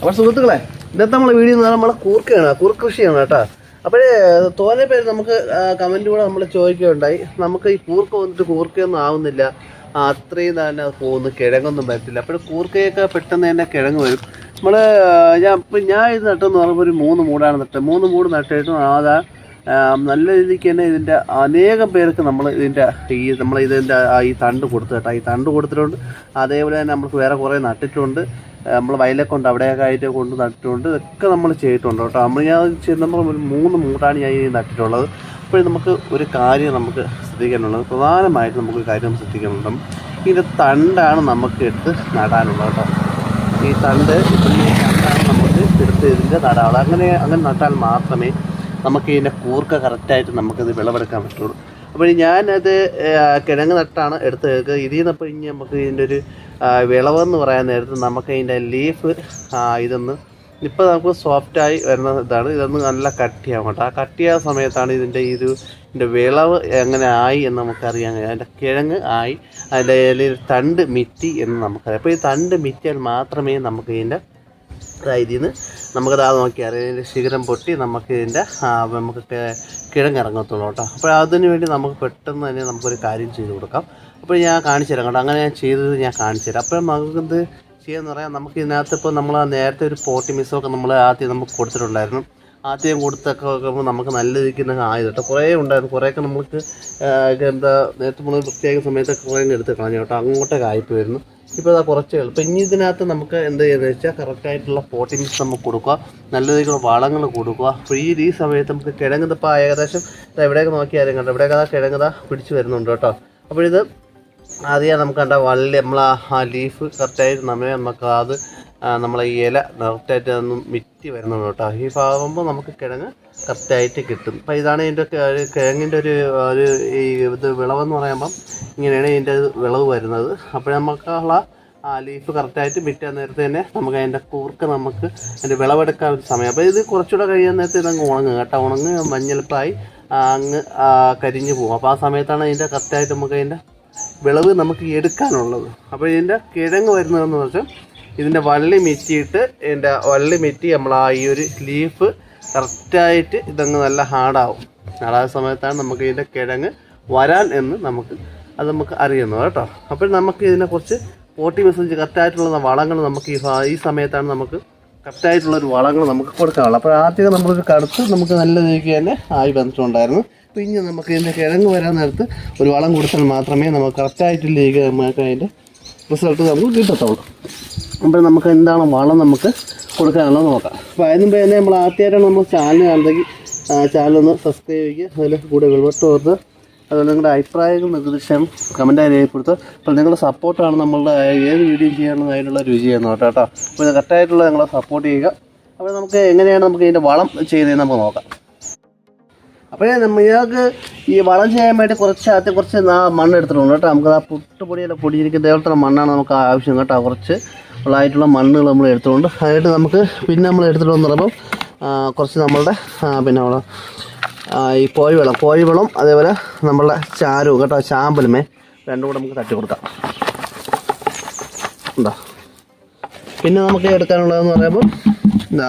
അപ്പോൾ സുഹൃത്തുക്കളെ ഇന്നത്തെ നമ്മളെ വീഡിയോ എന്ന് പറഞ്ഞാൽ നമ്മളെ കൂർക്കയാണ് കൂർക്ക് കൃഷിയാണ് കേട്ടോ. അപ്പോഴേ തോനെ പേര് നമുക്ക് കമന്റ് കൂടെ നമ്മൾ ചോദിക്കുകയുണ്ടായി. നമുക്ക് ഈ കൂർക്ക വന്നിട്ട് കൂർക്കയൊന്നും ആവുന്നില്ല. അത്രയും തന്നെ പോകുന്നു കിഴങ്ങൊന്നും വരത്തില്ല. അപ്പോൾ കൂർക്കയൊക്കെ പെട്ടെന്ന് തന്നെ കിഴങ്ങ് വരും. നമ്മൾ ഞാൻ ഇപ്പം ഞാൻ ഇത് നട്ടെന്ന് പറയുമ്പോൾ ഒരു മൂന്ന് മൂടാണ് നട്ടത്. മൂന്ന് മൂട് നട്ടിട്ടും അതാ നല്ല രീതിക്ക് തന്നെ ഇതിന്റെ അനേകം പേർക്ക് നമ്മൾ ഇതിന്റെ ഈ നമ്മൾ ഇതിന്റെ ഈ തണ്ട് കൊടുത്തു കേട്ടോ. ഈ തണ്ട് കൊടുത്തിട്ടുണ്ട്. അതേപോലെ തന്നെ നമുക്ക് വേറെ കുറേ നട്ടിട്ടുണ്ട്. നമ്മൾ വയലൊക്കെ അവിടെയൊക്കെ ആയിട്ട് കൊണ്ട് നട്ടിട്ടുണ്ട്. ഇതൊക്കെ നമ്മൾ ചെയ്തിട്ടുണ്ട് കേട്ടോ. നമ്മൾ ഞാൻ ചെന്നപ്പോൾ ഒരു മൂന്ന് മൂട്ടാണ് ഞാൻ ഈ നട്ടിട്ടുള്ളത്. അപ്പോൾ നമുക്ക് ഒരു കാര്യം നമുക്ക് ശ്രദ്ധിക്കാനുള്ളത്. പ്രധാനമായിട്ട് നമുക്ക് കാര്യം ശ്രദ്ധിക്കാനുണ്ട് ഇതിന്റെ തണ്ടാണ് നമുക്ക് എടുത്ത് നടാനുള്ളത് കേട്ടോ. ഈ തണ്ട് ഇപ്പം നമുക്ക് എടുത്ത് ഇതിന്റെ നടാനുള്ളത്. അങ്ങനെ അങ്ങനെ നട്ടാൽ മാത്രമേ നമുക്ക് ഇതിന്റെ കൂർക്ക കറക്റ്റായിട്ട് നമുക്കിത് വിളവെടുക്കാൻ പറ്റുള്ളൂ. അപ്പോൾ ഞാനത് കിഴങ്ങ് നട്ടാണ് എടുത്ത് ഇതിൽ നിന്ന് അപ്പോൾ ഇനി നമുക്ക് ഇതിന്റെ ഒരു വിളവെന്ന് പറയാൻ നേരത്ത് നമുക്ക് ഇതിന്റെ ലീഫ് ഇതൊന്ന് ഇപ്പോൾ നമുക്ക് സോഫ്റ്റായി വരുന്ന ഇതാണ്. ഇതൊന്ന് നല്ല കട്ടിയാവും കേട്ടോ. ആ കട്ടിയായ സമയത്താണ് ഇതിന്റെ ഇത് ഇതിന്റെ വിളവ് എങ്ങനെ ആയി എന്ന് നമുക്കറിയാൻ കഴിയും. അതിന്റെ കിഴങ്ങ് ആയി അതിന്റെ ഇലയിൽ തണ്ട് മിറ്റി എന്ന് നമുക്കറിയാം. അപ്പോൾ ഈ തണ്ട് മിറ്റിയാൽ മാത്രമേ നമുക്ക് ഇതിന്റെ അതായത് നിന്ന് നമുക്കത് ആ നോക്കിയാൽ ഇതിന്റെ ശിഖരം പൊട്ടി നമുക്ക് ഇതിന്റെ നമുക്ക് കിഴങ്ങിറങ്ങത്തുള്ളൂ കേട്ടോ. അപ്പോൾ അതിന് വേണ്ടി നമുക്ക് പെട്ടെന്ന് തന്നെ നമുക്കൊരു കാര്യം ചെയ്ത് കൊടുക്കാം. അപ്പോൾ ഞാൻ കാണിച്ചു തരാം കേട്ടോ. അങ്ങനെ ഞാൻ ചെയ്തത് ഞാൻ കാണിച്ചു തരാം. അപ്പോൾ നമുക്കിത് ചെയ്യാന്ന് പറയാം നമുക്ക് ഇതിനകത്ത് ഇപ്പോൾ നമ്മൾ നേരത്തെ ഒരു പോട്ടി മിസ്സൊക്കെ നമ്മൾ ആദ്യം നമുക്ക് കൊടുത്തിട്ടുണ്ടായിരുന്നു. ആദ്യം കൊടുത്തൊക്കെ നോക്കുമ്പോൾ നമുക്ക് നല്ല രീതിക്ക് ആയത് കേട്ടോ. കുറേ ഉണ്ടായിരുന്നു. കുറേയൊക്കെ നമുക്ക് എന്താ നേരത്തെ നമ്മൾ പ്രത്യേക സമയത്തൊക്കെ കുറേ എടുത്ത് കളഞ്ഞു കേട്ടോ. അങ്ങോട്ടൊക്കെ ആയിപ്പോയിരുന്നു. ഇപ്പോൾ ഇതാ ഉള്ളൂ എളുപ്പം ഇനി ഇതിനകത്ത് നമുക്ക് എന്ത് ചെയ്യുന്നത് വെച്ചാൽ കറക്റ്റായിട്ടുള്ള മിക്സ് നമുക്ക് കൊടുക്കുക. നല്ല രീതിയിലുള്ള വളങ്ങൾ കൊടുക്കുക. അപ്പോൾ ഈ ഈ സമയത്ത് നമുക്ക് കിഴങ്ങ് ഇപ്പോൾ ഏകദേശം എവിടെയൊക്കെ നോക്കിയാലും കണ്ടോ? ഇവിടെയൊക്കെ കിഴങ്ങ് പിടിച്ച് വരുന്നുണ്ട് കേട്ടോ. അപ്പോൾ ഇത് ആദ്യം നമുക്ക് കണ്ട വള്ളി നമ്മൾ ആ ലീഫ് കറക്റ്റായിട്ട് നമ്മെ നമുക്ക് അത് നമ്മളെ ഈ ഇല കറക്റ്റായിട്ട് ഒന്ന് മിറ്റി വരുന്നുണ്ട് കേട്ടോ. ഈ ഭാഗമാകുമ്പോൾ നമുക്ക് കിഴങ്ങ് കറക്റ്റായിട്ട് കിട്ടും. അപ്പോൾ ഇതാണ് ഇതിന്റെ കിഴങ്ങിന്റെ ഒരു ഒരു ഈ ഇത് വിളവെന്ന് പറയുമ്പം ഇങ്ങനെയാണ് ഇതിന്റെ വിളവ് വരുന്നത്. അപ്പോൾ നമുക്കുള്ള ആ ലീഫ് കറക്റ്റായിട്ട് മിറ്റാൻ നേരത്തെ തന്നെ നമുക്ക് അതിന്റെ കൂർക്ക് നമുക്ക് അതിന്റെ വിളവെടുക്കാൻ സമയം. അപ്പോൾ ഇത് കുറച്ചുകൂടെ കഴിയാൻ നേരത്തെ ഇതങ്ങ് ഉണങ്ങും കേട്ടോ. ഉണങ്ങ് മഞ്ഞൾപ്പായി അങ്ങ് കരിഞ്ഞു പോകും. അപ്പോൾ ആ സമയത്താണ് അതിന്റെ കറക്റ്റായിട്ട് നമുക്ക് അതിന്റെ വിളവ് നമുക്ക് എടുക്കാനുള്ളത്. അപ്പോൾ ഇതിന്റെ കിഴങ്ങ് വരുന്നതെന്ന് വെച്ചാൽ ഇതിന്റെ വള്ളി മെറ്റിയിട്ട് ഇതിന്റെ വള്ളി മെറ്റി നമ്മൾ ആ ഈ ഒരു ലീഫ് കറക്റ്റായിട്ട് ഇതങ്ങ് നല്ല ഹാർഡാവും. ഹാർഡായ സമയത്താണ് നമുക്ക് ഇതിന്റെ കിഴങ്ങ് വരാൻ എന്ന് നമുക്ക് അത് നമുക്ക് അറിയുന്നത് കേട്ടോ. അപ്പോൾ നമുക്ക് ഇതിനെ കുറച്ച് ഫോർട്ടി പെർസെന്റ് കറക്റ്റായിട്ടുള്ള വളങ്ങൾ നമുക്ക് ഈ ഈ സമയത്താണ് നമുക്ക് കറക്റ്റായിട്ടുള്ളൊരു വളങ്ങൾ നമുക്ക് കൊടുക്കാനുള്ളത്. അപ്പോൾ ആദ്യം നമ്മളൊരു കടുത്ത് നമുക്ക് നല്ല രീതിക്ക് തന്നെ ആയി വന്നിട്ടുണ്ടായിരുന്നു പിന്നെ നമുക്ക് ഇതിന്റെ കിഴങ്ങ് വരാൻ നേരത്ത് ഒരു വളം കൊടുത്താൽ മാത്രമേ നമുക്ക് കറക്റ്റായിട്ടുള്ള രീതിക്ക് നമുക്ക് അതിന്റെ റിസൾട്ട് നമുക്ക് കിട്ടത്തുള്ളൂ. അപ്പോൾ നമുക്ക് എന്താണ് വളം നമുക്ക് കൊടുക്കാനുള്ളത് നോക്കാം. അപ്പോൾ അതിന് മുമ്പ് തന്നെ നമ്മൾ ആദ്യമായിട്ടാണ് നമ്മൾ ചാനൽ കാണുന്നെങ്കിൽ ചാനലൊന്ന് സബ്സ്ക്രൈബ് ചെയ്യുക. അതിൽ കൂടെ വെളിവട്ട് ഓർത്ത് അതുപോലെ നിങ്ങളുടെ അഭിപ്രായങ്ങൾ നിർദ്ദേശം ആയി രേഖപ്പെടുത്തുക. അപ്പോൾ നിങ്ങളുടെ സപ്പോർട്ടാണ് നമ്മളുടെ ഏത് വീഡിയോ ചെയ്യാനുള്ള അതിനുള്ള രുചി എന്ന് കേട്ടോ കേട്ടോ. അപ്പോൾ കറക്റ്റായിട്ടുള്ള നിങ്ങളെ സപ്പോർട്ട് ചെയ്യുക. അപ്പോൾ നമുക്ക് എങ്ങനെയാണ് നമുക്ക് ഇതിന്റെ വളം ചെയ്യുന്നതെന്ന് നമുക്ക് നോക്കാം. അപ്പോൾ നമ്മൾക്ക് ഈ വളം ചെയ്യാൻ വേണ്ടി കുറച്ച് അകത്ത് കുറച്ച് മണ്ണ് എടുത്തിട്ടുണ്ട് കേട്ടോ. നമുക്ക് ആ പുട്ടുപൊടിയെല്ലാം പൊടിയിരിക്കുന്ന ഇതേപോലത്തെ മണ്ണാണ് നമുക്ക് ആവശ്യം കേട്ടോ. കുറച്ച് ഉള്ളതായിട്ടുള്ള മണ്ണുകൾ നമ്മൾ എടുത്തുകൊണ്ട് അതായിട്ട് നമുക്ക് പിന്നെ നമ്മൾ എടുത്തിട്ട് വന്ന് പറയുമ്പം കുറച്ച് നമ്മളുടെ പിന്നെ ആ, ഈ കോഴിവെള്ളം കോഴിവെള്ളം അതേപോലെ നമ്മളുടെ ചാരവും കേട്ടോ ചാമ്പലുമേ. രണ്ടും കൂടെ നമുക്ക് തട്ടി കൊടുക്കാം. ഉണ്ടോ പിന്നെ നമുക്ക് എടുക്കാനുള്ളതെന്ന് പറയുമ്പോൾ ഇതാ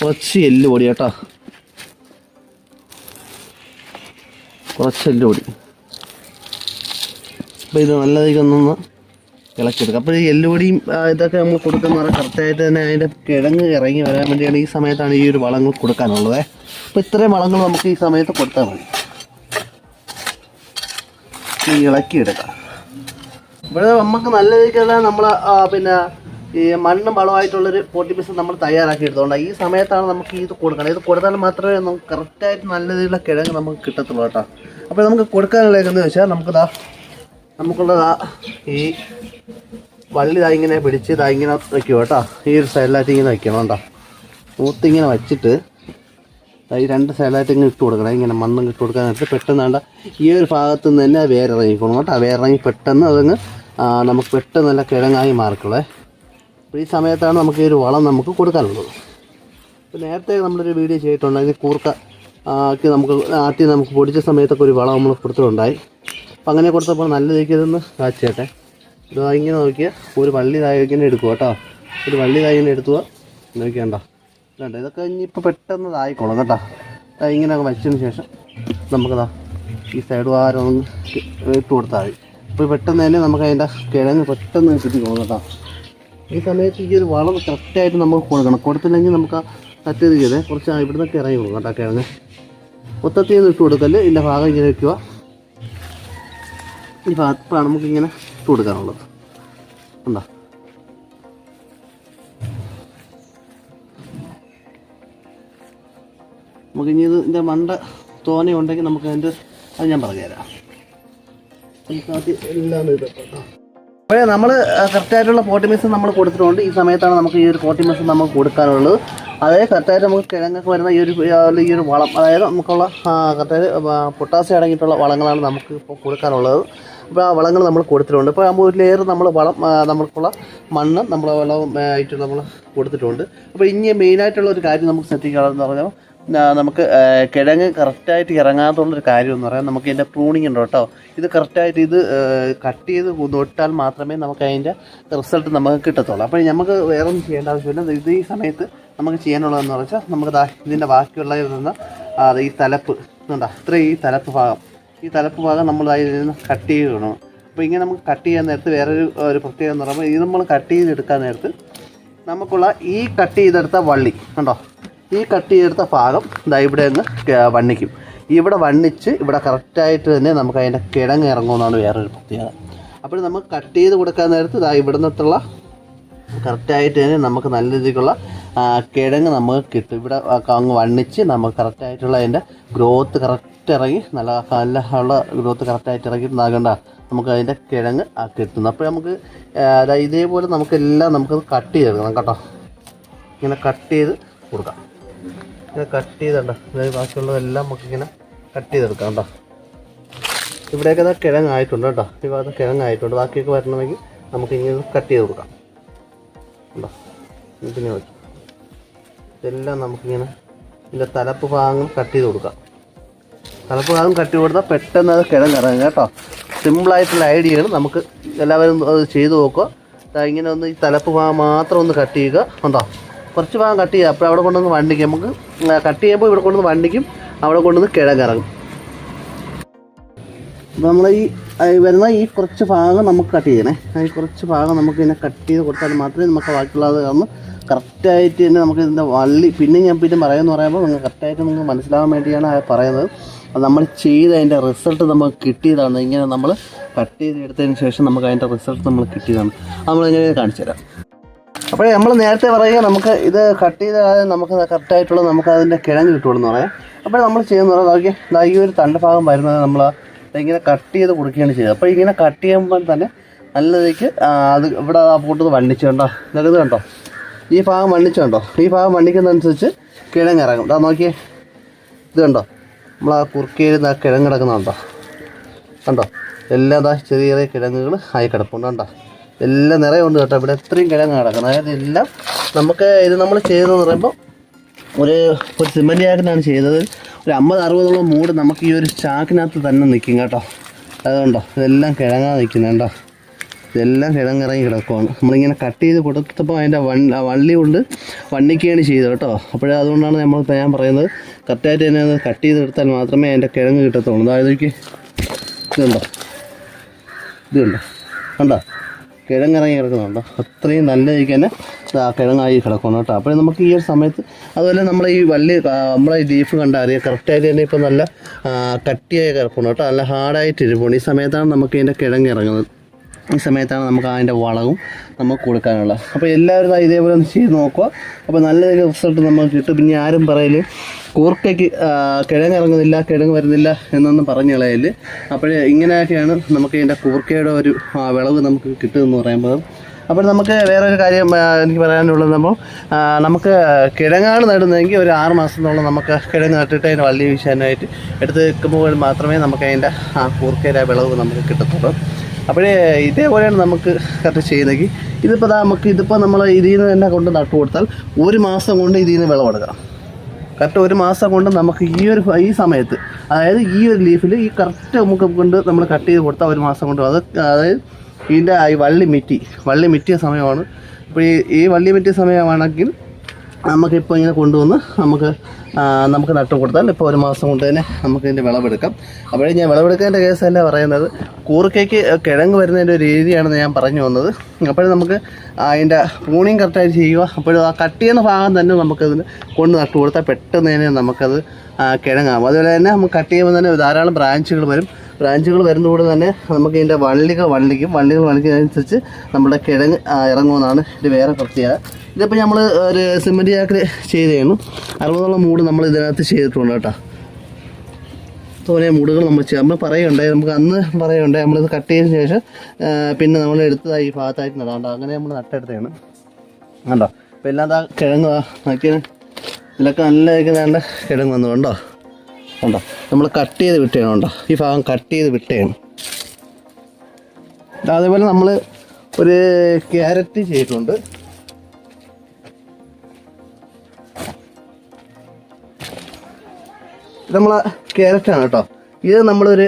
കുറച്ച് എല്ല് പൊടി കേട്ടോ. കുറച്ച് എല്ല് പൊടി അപ്പോൾ ഇത് നല്ല രീതിക്കൊന്നൊന്ന് ഇളക്കിയെടുക്കുക അപ്പോൾ ഈ എല്ലുപൊടിയും ഇതൊക്കെ നമ്മൾ കൊടുക്കുന്ന കറക്റ്റായിട്ട് തന്നെ അതിന്റെ കിഴങ്ങ് ഇറങ്ങി വരാൻ വേണ്ടിയാണ് ഈ സമയത്താണ് ഈ ഒരു വളങ്ങൾ കൊടുക്കാനുള്ളത്. അപ്പോൾ ഇത്രയും വളങ്ങൾ നമുക്ക് ഈ സമയത്ത് കൊടുത്താൽ മതി. ഇളക്കിയെടുക്കാം. ഇവിടെ നമുക്ക് നല്ല രീതിക്കുള്ള നമ്മൾ പിന്നെ ഈ മണ്ണും വളമായിട്ടുള്ളൊരു പോട്ടി പീസ് നമ്മൾ തയ്യാറാക്കി എടുത്തോണ്ട് ഈ സമയത്താണ് നമുക്ക് ഇത് കൊടുക്കണം. ഇത് കൊടുത്താൽ മാത്രമേ നമുക്ക് കറക്റ്റായിട്ട് നല്ല രീതിയിലുള്ള കിഴങ്ങ് നമുക്ക് കിട്ടത്തുള്ളൂ കേട്ടോ. അപ്പോൾ നമുക്ക് കൊടുക്കാനുള്ളതെന്ന് വെച്ചാൽ നമുക്കിതാ നമുക്കുള്ളതാ ഈ വള്ളി ഇതാ ഇങ്ങനെ പിടിച്ച് ഇതാ ഇങ്ങനെ വയ്ക്കുക കേട്ടോ. ഈ ഒരു സൈഡിലായിട്ട് ഇങ്ങനെ വയ്ക്കണം കേട്ടോ. ഊത്തിങ്ങനെ വച്ചിട്ട് ഈ രണ്ട് സൈഡിലായിട്ട് ഇങ്ങനെ ഇട്ട് കൊടുക്കണം. ഇങ്ങനെ മണ്ണും ഇട്ട് കൊടുക്കാനായിട്ട് പെട്ടെന്ന് വേണ്ട ഈ ഒരു ഭാഗത്ത് നിന്ന് തന്നെ വേരിറങ്ങിക്കോളും കേട്ടോ. വേരിറങ്ങി പെട്ടെന്ന് അതങ്ങ് നമുക്ക് പെട്ടെന്ന് നല്ല കിഴങ്ങായി മാറിക്കുള്ളേ ഈ സമയത്താണ് നമുക്ക് ഈ ഒരു വളം നമുക്ക് കൊടുക്കാനുള്ളത്. ഇപ്പോൾ നേരത്തെ നമ്മളൊരു വീഡിയോ ചെയ്തിട്ടുണ്ട്. അതിന് കൂർക്ക ആക്കി ക്ക് നമുക്ക് ആദ്യം നമുക്ക് പൊടിച്ച സമയത്തൊക്കെ ഒരു വളം നമ്മൾ കൊടുത്തിട്ടുണ്ടായി. അപ്പം അങ്ങനെ കൊടുത്തപ്പോൾ നല്ല രീതിക്ക് ഇതൊന്ന് കാച്ചേട്ടെ ഇത് ഇങ്ങനെ നോക്കിയാൽ ഒരു വള്ളി ഇങ്ങനെ എടുക്കുക കേട്ടോ. ഒരു വള്ളി തായി എടുത്തുക നോക്കിയണ്ട വേണ്ട ഇതൊക്കെ ഇനിയിപ്പോൾ പെട്ടെന്ന് ഇതായിക്കോളാം കേട്ടോ. ഇങ്ങനെ വെച്ചതിന് ശേഷം നമുക്കതാ ഈ സൈഡ് വാരം ഒന്ന് ഇട്ട് കൊടുത്താൽ മതി. അപ്പോൾ പെട്ടെന്ന് തന്നെ നമുക്ക് അതിന്റെ കിഴങ്ങ് പെട്ടെന്ന് കിട്ടിക്കോളും കേട്ടോ. ഈ സമയത്ത് ഈ ഒരു വളം കറക്റ്റായിട്ട് നമുക്ക് കൊടുക്കണം. കൊടുത്തില്ലെങ്കിൽ നമുക്ക് കറ്റ് ചെയ്ത്. കുറച്ച് ഇവിടെ നിന്നൊക്കെ ഇറങ്ങി പോകും കേട്ടോ കിഴങ്ങ്. മൊത്തത്തിൽ നിന്ന് ഇട്ട് കൊടുക്കൽ ഇതിന്റെ ഭാഗം ഇങ്ങനെ വയ്ക്കുക ഈ ഭാഗത്താണ് നമുക്കിങ്ങനെ ഇട്ട് കൊടുക്കാനുള്ളത്. ഉണ്ടോ നമുക്ക് ഇനി ഇതിന്റെ മണ്ട തോന ഉണ്ടെങ്കിൽ നമുക്ക് അതിന്റെ അത് ഞാൻ പറഞ്ഞുതരാം. എല്ലാം ഇത് അപ്പോഴേ നമ്മൾ കറക്റ്റായിട്ടുള്ള പോട്ടി മിക്സ് നമ്മൾ കൊടുത്തിട്ടുണ്ട്. ഈ സമയത്താണ് നമുക്ക് ഈ ഒരു പോട്ടി മിക്സ് നമുക്ക് കൊടുക്കാനുള്ളത്. അതായത് കറക്റ്റായിട്ട് നമുക്ക് കിഴങ്ങൊക്കെ വരുന്ന ഈ ഒരു ഈ ഒരു വളം അതായത് നമുക്കുള്ള കറക്റ്റായിട്ട് പൊട്ടാസ്യം അടങ്ങിയിട്ടുള്ള വളങ്ങളാണ് നമുക്ക് ഇപ്പോൾ കൊടുക്കാനുള്ളത്. അപ്പോൾ ആ വളങ്ങൾ നമ്മൾ കൊടുത്തിട്ടുണ്ട്. ഇപ്പോൾ നമ്മൾ ഒരു ലെയർ നമ്മൾ വളം നമുക്കുള്ള മണ്ണ് നമ്മൾ വളമായിട്ട് നമ്മൾ കൊടുത്തിട്ടുണ്ട്. അപ്പോൾ ഇനി മെയിനായിട്ടുള്ള ഒരു കാര്യം നമുക്ക് ശ്രദ്ധിക്കാമെന്ന് പറഞ്ഞാൽ ആ, നമുക്ക് കിഴങ്ങ് കറക്റ്റായിട്ട് ഇറങ്ങാത്തുള്ളൊരു കാര്യം എന്ന് പറയാം. നമുക്ക് ഇതിന്റെ പ്രൂണിങ് ഉണ്ട് കേട്ടോ. ഇത് കറക്റ്റായിട്ട് ഇത് കട്ട് ചെയ്ത് തൊട്ടാൽ മാത്രമേ നമുക്ക് അതിന്റെ റിസൾട്ട് നമുക്ക് കിട്ടത്തുള്ളൂ. അപ്പോൾ നമുക്ക് വേറെ ഒന്നും ചെയ്യേണ്ട ആവശ്യമില്ല. ഇത് ഈ സമയത്ത് നമുക്ക് ചെയ്യാനുള്ളതെന്ന് പറഞ്ഞാൽ നമുക്ക് ഇതിന്റെ ബാക്കിയുള്ള നിന്ന് ഈ തലപ്പ് എന്താ ഇത്ര ഈ തലപ്പ് ഭാഗം. ഈ തലപ്പ് ഭാഗം നമ്മൾ അതിൽ കട്ട് ചെയ്യണം. അപ്പോൾ ഇങ്ങനെ നമുക്ക് കട്ട് ചെയ്യാൻ നേരത്ത് വേറൊരു ഒരു പ്രത്യേകത എന്ന് പറയുമ്പോൾ ഇത് നമ്മൾ കട്ട് ചെയ്തെടുക്കാൻ നേരത്ത് നമുക്കുള്ള ഈ കട്ട് ചെയ്തെടുത്ത വള്ളി കണ്ടോ? ഈ കട്ട് ചെയ്തെടുത്ത ഭാഗം ഇതാ ഇവിടെ അങ്ങ് വണ്ണിക്കും. ഇവിടെ വണ്ണിച്ച് ഇവിടെ കറക്റ്റായിട്ട് തന്നെ നമുക്ക് അതിന്റെ കിഴങ്ങ് ഇറങ്ങുമെന്നാണ് വേറൊരു പ്രത്യേകത. അപ്പോൾ നമുക്ക് കട്ട് ചെയ്ത് കൊടുക്കാൻ നേരത്ത് ഇതാ ഇവിടെ നിന്നിട്ടുള്ള കറക്റ്റായിട്ട് തന്നെ നമുക്ക് നല്ല രീതിക്കുള്ള കിഴങ്ങ് നമുക്ക് കിട്ടും. ഇവിടെ അങ്ങ് വണ്ണിച്ച് നമുക്ക് കറക്റ്റായിട്ടുള്ള അതിന്റെ ഗ്രോത്ത് കറക്റ്റ് ഇറങ്ങി നല്ല നല്ല ഉള്ള ഗ്രോത്ത് കറക്റ്റായിട്ട് ഇറങ്ങി നാകണ്ട നമുക്ക് അതിന്റെ കിഴങ്ങ് കിട്ടുന്നു. അപ്പോൾ നമുക്ക് ഇതേപോലെ നമുക്കെല്ലാം നമുക്കത് കട്ട് ചെയ്തെടുക്കണം കേട്ടോ. ഇങ്ങനെ കട്ട് ചെയ്ത് കൊടുക്കാം. ഇങ്ങനെ കട്ട് ചെയ്തണ്ട. അതായത് ബാക്കിയുള്ളതെല്ലാം നമുക്കിങ്ങനെ കട്ട് ചെയ്തെടുക്കാം കേട്ടോ ഇവിടെയൊക്കെ ദാ കിഴങ്ങായിട്ടുണ്ട് കേട്ടോ. ഈ ഭാഗത്ത് കിഴങ്ങായിട്ടുണ്ട്. ബാക്കിയൊക്കെ വരണമെങ്കിൽ നമുക്ക് ഇങ്ങനെ കട്ട് ചെയ്ത് കൊടുക്കാം. ഉണ്ടോ ഇതിനെ വെച്ചു. ഇതെല്ലാം നമുക്കിങ്ങനെ ഇതിന്റെ തലപ്പ് ഭാഗങ്ങൾ കട്ട് ചെയ്ത് കൊടുക്കാം. തലപ്പ് ഭാഗം കട്ട് ചെയ്ത് കൊടുത്താൽ പെട്ടെന്ന് അത് കിഴങ്ങിറങ്ങും കേട്ടോ. സിമ്പിളായിട്ടുള്ള ഐഡിയയാണ്. നമുക്ക് എല്ലാവരും അത് ചെയ്തു നോക്കുക. ഇങ്ങനെ ഒന്ന് ഈ തലപ്പ് ഭാഗം മാത്രം ഒന്ന് കട്ട് ചെയ്യുക. ഉണ്ടോ കുറച്ച് ഭാഗം കട്ട് ചെയ്യുക അപ്പോൾ അവിടെ കൊണ്ടുവന്ന് വണ്ടിക്കും നമുക്ക് കട്ട് ചെയ്യുമ്പോൾ ഇവിടെ കൊണ്ടുവന്ന് വണ്ടിക്കും അവിടെ കൊണ്ടുവന്ന് കിഴങ്ങിറങ്ങും നമ്മൾ ഈ വരുന്ന ഈ കുറച്ച് ഭാഗം നമുക്ക് കട്ട് ചെയ്യണേ. ഈ കുറച്ച് ഭാഗം നമുക്ക് ഇതിനെ കട്ട് ചെയ്ത് കൊടുത്താൽ മാത്രമേ നമുക്ക് ബാക്കിയുള്ളത് കാരണം കറക്റ്റായിട്ട് തന്നെ നമുക്ക് ഇതിന്റെ വള്ളി പിന്നെ ഞാൻ പിന്നെ പറയുമെന്ന് പറയുമ്പോൾ നിങ്ങൾക്ക് കറക്റ്റായിട്ട് നിങ്ങൾക്ക് മനസ്സിലാവാൻ വേണ്ടിയാണ് പറയുന്നത്. അത് നമ്മൾ ചെയ്ത് അതിന്റെ റിസൾട്ട് നമുക്ക് കിട്ടിയതാണ്. ഇങ്ങനെ നമ്മൾ കട്ട് ചെയ്ത് എടുത്തതിന് ശേഷം നമുക്ക് അതിന്റെ റിസൾട്ട് നമ്മൾ കിട്ടിയതാണ്. നമ്മളിങ്ങനെ കാണിച്ചു തരാം. അപ്പോൾ നമ്മൾ നേരത്തെ പറയുക നമുക്ക് ഇത് കട്ട് ചെയ്താൽ നമുക്ക് കറക്റ്റായിട്ടുള്ള നമുക്ക് അതിന്റെ കിഴങ്ങ് കിട്ടുമെന്ന് പറയാം. അപ്പോൾ നമ്മൾ ചെയ്യുന്നത് നോക്കിയാൽ ദാ ഈ ഒരു തണ്ട് ഭാഗം വരുന്നത് നമ്മൾ ഇങ്ങനെ കട്ട് ചെയ്ത് കൊടുക്കുകയാണ് ചെയ്യുന്നത്. അപ്പോൾ ഇങ്ങനെ കട്ട് ചെയ്യുമ്പോൾ തന്നെ നല്ലതേക്ക് അത് ഇവിടെ ആ പൂട്ടത് വണ്ണിച്ച് കണ്ടോ? ഇതൊക്കെ ഇത് കണ്ടോ? ഈ ഭാഗം വണ്ണിച്ച് കണ്ടോ? ഈ ഭാഗം വണ്ണിക്കുന്നതനുസരിച്ച് കിഴങ്ങ് ഇറങ്ങും. ഇതാ നോക്കിയേ ഇത് കണ്ടോ? നമ്മൾ ആ കുറുക്കയിൽ ആ കിഴങ്ങ് കിടക്കുന്നുണ്ടോ കണ്ടോ? എല്ലാം ചെറിയ ചെറിയ കിഴങ്ങുകൾ ആയി കിടപ്പുണ്ട് കണ്ടോ? എല്ലാം നിറയുണ്ട് കേട്ടോ. ഇവിടെ എത്രയും കിഴങ്ങ് കിടക്കുന്നത് അതായത് എല്ലാം നമുക്ക് ഇത് നമ്മൾ ചെയ്തതെന്ന് പറയുമ്പോൾ ഒരു ഒരു സിമന്റ് ചാക്കിനാണ് ചെയ്തത്. ഒരു അമ്പത് അറുപതോളം മൂട് നമുക്ക് ഈ ഒരു ചാക്കിനകത്ത് തന്നെ നിൽക്കും കേട്ടോ. അതുകൊണ്ടോ ഇതെല്ലാം കിഴങ്ങാ നിൽക്കുന്നത് കേട്ടോ ഇതെല്ലാം കിഴങ്ങിറങ്ങി കിടക്കുവാണ്. നമ്മളിങ്ങനെ കട്ട് ചെയ്ത് കൊടുത്തപ്പോൾ അതിന്റെ വൺ വള്ളി കൊണ്ട് വണ്ണിക്കുകയാണ് ചെയ്തത് കേട്ടോ. അപ്പോഴേ അതുകൊണ്ടാണ് നമ്മൾ ഞാൻ പറയുന്നത് കറക്റ്റായിട്ട് തന്നെ അത് കട്ട് ചെയ്തെടുത്താൽ മാത്രമേ അതിന്റെ കിഴങ്ങ് കിട്ടത്തുള്ളൂ. അതായത് ഇതുണ്ടോ? ഇതുണ്ടോ? കണ്ടോ? കിഴങ്ങിറങ്ങി കിടക്കുന്നുണ്ടോ. അത്രയും നല്ല രീതിക്ക് തന്നെ ആ കിഴങ്ങായി കിടക്കുന്നു കേട്ടോ. അപ്പോൾ നമുക്ക് ഈ ഒരു സമയത്ത് അതുപോലെ നമ്മൾ ഈ വലിയ നമ്മളെ ഈ ലീഫ് കണ്ട അറിയാം കറക്റ്റായിട്ട് തന്നെ ഇപ്പോൾ നല്ല കട്ടിയായി കിടക്കുന്നു കേട്ടോ. നല്ല ഹാർഡായിട്ട് ഇരിപ്പുണ്ട്. ഈ സമയത്താണ് നമുക്ക് ഇതിന്റെ കിഴങ്ങ് ഇറങ്ങുന്നത്. ഈ സമയത്താണ് നമുക്ക് അതിന്റെ വളവും നമുക്ക് കൊടുക്കാനുള്ളത്. അപ്പോൾ എല്ലാവരും ഇതേപോലെ ഒന്ന് ചെയ്ത് നോക്കുക. അപ്പോൾ നല്ല റിസൾട്ട് നമുക്ക് കിട്ടും. പിന്നെ ആരും പറയൽ കൂർക്കയ്ക്ക് കിഴങ്ങിറങ്ങുന്നില്ല കിഴങ്ങ് വരുന്നില്ല എന്നൊന്നും പറഞ്ഞു കളയൽ. അപ്പോഴേ ഇങ്ങനെയൊക്കെയാണ് നമുക്ക് ഇതിന്റെ കൂർക്കയുടെ ഒരു വിളവ് നമുക്ക് കിട്ടുമെന്ന് പറയുമ്പോൾ അപ്പോൾ നമുക്ക് വേറൊരു കാര്യം എനിക്ക് പറയാനുള്ളത് നമ്മൾ നമുക്ക് കിഴങ്ങാണ് നടുന്നതെങ്കിൽ ഒരു ആറ് മാസത്തോളം നമുക്ക് കിഴങ്ങ് നട്ടിട്ട് അതിന്റെ വള്ളി വീശാനായിട്ട് എടുത്ത് വെക്കുമ്പോൾ മാത്രമേ നമുക്ക് അതിന്റെ ആ കൂർക്കയുടെ വിളവ് നമുക്ക് കിട്ടത്തുള്ളൂ. അപ്പോഴേ ഇതേപോലെയാണ് നമുക്ക് കറക്റ്റ് ചെയ്യുന്നെങ്കിൽ ഇതിപ്പോൾ നമുക്ക് ഇതിപ്പോൾ നമ്മൾ ഇതിൽ നിന്ന് തന്നെ കൊണ്ട് നട്ടു കൊടുത്താൽ ഒരു മാസം കൊണ്ട് ഇതിൽ നിന്ന് വിളവെടുക്കാം കറക്റ്റ് ഒരു മാസം കൊണ്ട് നമുക്ക് ഈ ഒരു ഈ സമയത്ത് അതായത് ഈ ഒരു ലീഫിൽ ഈ കറക്റ്റ് നമുക്ക് കൊണ്ട് നമ്മൾ കട്ട് ചെയ്ത് കൊടുത്താൽ ഒരു മാസം കൊണ്ട് അത് അതായത് ഇതിന്റെ ഈ വള്ളി മിറ്റി വള്ളി മിറ്റിയ സമയമാണ്. അപ്പോൾ ഈ ഈ വള്ളി മിറ്റിയ സമയമാണെങ്കിൽ നമുക്കിപ്പോൾ ഇങ്ങനെ കൊണ്ടുവന്ന് നമുക്ക് നമുക്ക് നട്ടു കൊടുത്താൽ ഇപ്പോൾ ഒരു മാസം കൊണ്ട് തന്നെ നമുക്കിതിന്റെ വിളവെടുക്കാം. അപ്പോഴേ ഞാൻ വിളവെടുക്കേണ്ട കേസല്ല പറയുന്നത്. കൂർക്കയ്ക്ക് കിഴങ്ങ് വരുന്നതിന്റെ ഒരു രീതിയാണെന്ന് ഞാൻ പറഞ്ഞു വന്നത്. അപ്പോഴും നമുക്ക് അതിന്റെ പൂണിയും കറക്റ്റായിട്ട് ചെയ്യുക. അപ്പോഴും ആ കട്ട് ചെയ്യുന്ന ഭാഗം തന്നെ നമുക്കതിന് കൊണ്ട് നട്ടു കൊടുത്താൽ പെട്ടെന്ന് തന്നെ നമുക്കത് കിഴങ്ങാവും. അതുപോലെ തന്നെ നമുക്ക് കട്ട് ചെയ്യുമ്പോൾ തന്നെ ധാരാളം ബ്രാഞ്ചുകൾ വരും. ബ്രാഞ്ചുകൾ വരുന്നതോടെ തന്നെ നമുക്ക് ഇതിന്റെ വള്ളികൾ വള്ളിക്കും വള്ളികൾ വള്ളിക്കുന്നതനുസരിച്ച് നമ്മുടെ കിഴങ്ങ് ഇറങ്ങുമെന്നാണ് ഇത് വേറെ പ്രത്യേകത. ഇതിപ്പോൾ നമ്മൾ ഒരു സിമന്റ് ചാക്കിൽ ചെയ്തതാണ് അറുപതോളം മൂട് നമ്മൾ ഇതിനകത്ത് ചെയ്തിട്ടുണ്ട് കേട്ടോ. തോനെ മൂടുകൾ നമ്മൾ ചെയ്യാം. നമ്മൾ പറയുണ്ടായി നമുക്ക് അന്ന് പറയുണ്ടായി നമ്മളിത് കട്ട് ചെയ്തതിന് ശേഷം പിന്നെ നമ്മൾ എടുത്തതായി ഈ ഭാഗത്തായിട്ട് നടാണ്ട് അങ്ങനെ നമ്മൾ നട്ടെടുത്തതാണ് കണ്ടോ? അപ്പോൾ എല്ലാം കിഴങ്ങ് നോക്കിയാൽ ഇതിലൊക്കെ നല്ല കിഴങ്ങ് വന്നു. കണ്ടോ? കണ്ടോ നമ്മൾ കട്ട് ചെയ്ത് വിട്ടേണം കണ്ടോ ഈ ഭാഗം കട്ട് ചെയ്ത് വിട്ടേണം. അതേപോലെ നമ്മൾ ഒരു ക്യാരറ്റ് ചെയ്തിട്ടുണ്ട്. നമ്മൾ ക്യാരറ്റാണ് കേട്ടോ. ഇത് നമ്മളൊരു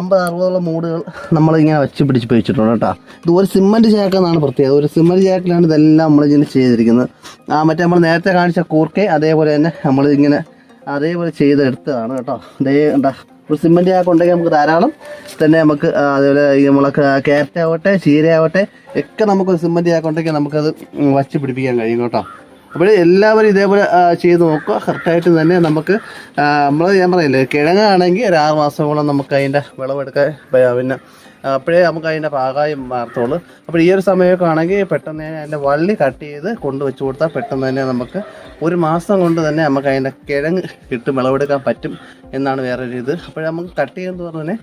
അമ്പത് അറുപതോളം മൂടുകൾ നമ്മളിങ്ങനെ വെച്ച് പിടിച്ച് വെച്ചിട്ടുണ്ട് കേട്ടോ. ഇത് ഒരു സിമ്മന്റ് ചാക്കെന്നാണ് പ്രത്യേകത. ഒരു സിമ്മന്റ് ചാക്കിലാണ് ഇതെല്ലാം നമ്മളിങ്ങനെ ചെയ്തിരിക്കുന്നത്. മറ്റേ നമ്മൾ നേരത്തെ കാണിച്ച കൂർക്കെ അതേപോലെ തന്നെ നമ്മൾ ഇങ്ങനെ അതേപോലെ ചെയ്തെടുത്തതാണ് കേട്ടോ. ദേ എന്താ ഒരു സിമെന്റ് ആക്കി ഉണ്ടെങ്കിൽ നമുക്ക് ധാരാളം തന്നെ നമുക്ക് അതേപോലെ നമ്മളെ ക്യാരറ്റ് ആവട്ടെ ചീര ആവട്ടെ ഒക്കെ നമുക്ക് ഒരു സിമെന്റ് ആക്കി ഉണ്ടെങ്കിൽ നമുക്കത് വച്ച് പിടിപ്പിക്കാൻ കഴിയും കേട്ടോ. അപ്പോൾ എല്ലാവരും ഇതേപോലെ ആ, ചെയ്ത് നോക്കുക. കറക്റ്റായിട്ട് തന്നെ നമുക്ക് നമ്മൾ ഞാൻ പറയില്ലേ കിഴങ്ങാണെങ്കിൽ ഒരു ആറ് മാസത്തോളം നമുക്ക് അതിന്റെ വിളവെടുക്കാൻ പിന്നെ ആ, അപ്പോഴേ നമുക്ക് അതിന്റെ പാകായും മാറത്തുള്ളൂ. അപ്പോൾ ഈ ഒരു സമയമൊക്കെ ആണെങ്കിൽ പെട്ടെന്ന് തന്നെ അതിന്റെ വള്ളി കട്ട് ചെയ്ത് കൊണ്ട് വെച്ച് കൊടുത്താൽ പെട്ടെന്ന് തന്നെ നമുക്ക് ഒരു മാസം കൊണ്ട് തന്നെ നമുക്ക് അതിന്റെ കിഴങ്ങ് ഇട്ട് വിളവെടുക്കാൻ പറ്റും എന്നാണ് വേറൊരു ഇത്. അപ്പോൾ നമുക്ക് കട്ട് ചെയ്യുന്നത് പറഞ്ഞാൽ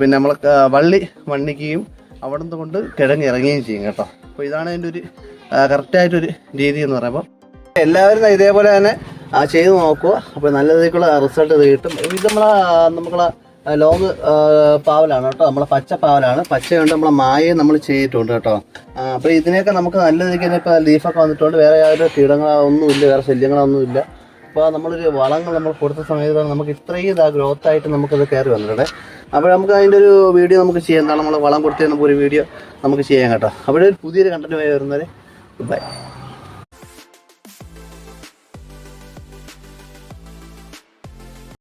പിന്നെ നമ്മൾ വള്ളി മണ്ണിക്കുകയും അവിടെ നിന്ന് കൊണ്ട് കിഴങ്ങ് ഇറങ്ങുകയും ചെയ്യും കേട്ടോ. അപ്പോൾ ഇതാണ് അതിന്റെ ഒരു കറക്റ്റായിട്ടൊരു രീതി എന്ന് പറയുമ്പോൾ. എല്ലാവരും ഇതേപോലെ തന്നെ ചെയ്ത് നോക്കുക. അപ്പോൾ നല്ല രീതിക്കുള്ള റിസൾട്ട് ഇത് കിട്ടും. ഇത് നമ്മളെ നമുക്കുള്ള ലോങ് പാവലാണ് കേട്ടോ. നമ്മളെ പച്ച പാവലാണ്. പച്ച കൊണ്ട് നമ്മളെ മായ നമ്മൾ ചെയ്തിട്ടുണ്ട് കേട്ടോ. അപ്പോൾ ഇതിനെയൊക്കെ നമുക്ക് നല്ല രീതിക്ക് തന്നെ ഇപ്പോൾ ലീഫൊക്കെ വന്നിട്ടുണ്ട്. വേറെ യാതൊരു കീടങ്ങളൊന്നും ഇല്ല വേറെ ശല്യങ്ങളൊന്നും ഇല്ല അപ്പോൾ നമ്മളൊരു വളങ്ങൾ നമ്മൾ കൊടുത്ത സമയത്താണ് നമുക്ക് ഇത്രയും ഇതാ ഗ്രോത്ത് ആയിട്ട് നമുക്കത് കയറി വന്നിട്ടുണ്ട്. അപ്പോൾ നമുക്ക് അതിന്റെ ഒരു വീഡിയോ നമുക്ക് ചെയ്യാം. നമ്മൾ വളം കൊടുത്തു നമുക്ക് ഒരു വീഡിയോ നമുക്ക് ചെയ്യാം കേട്ടോ. അവിടെ ഒരു പുതിയൊരു കണ്ടന്റ് വരുന്നവരെ ബൈ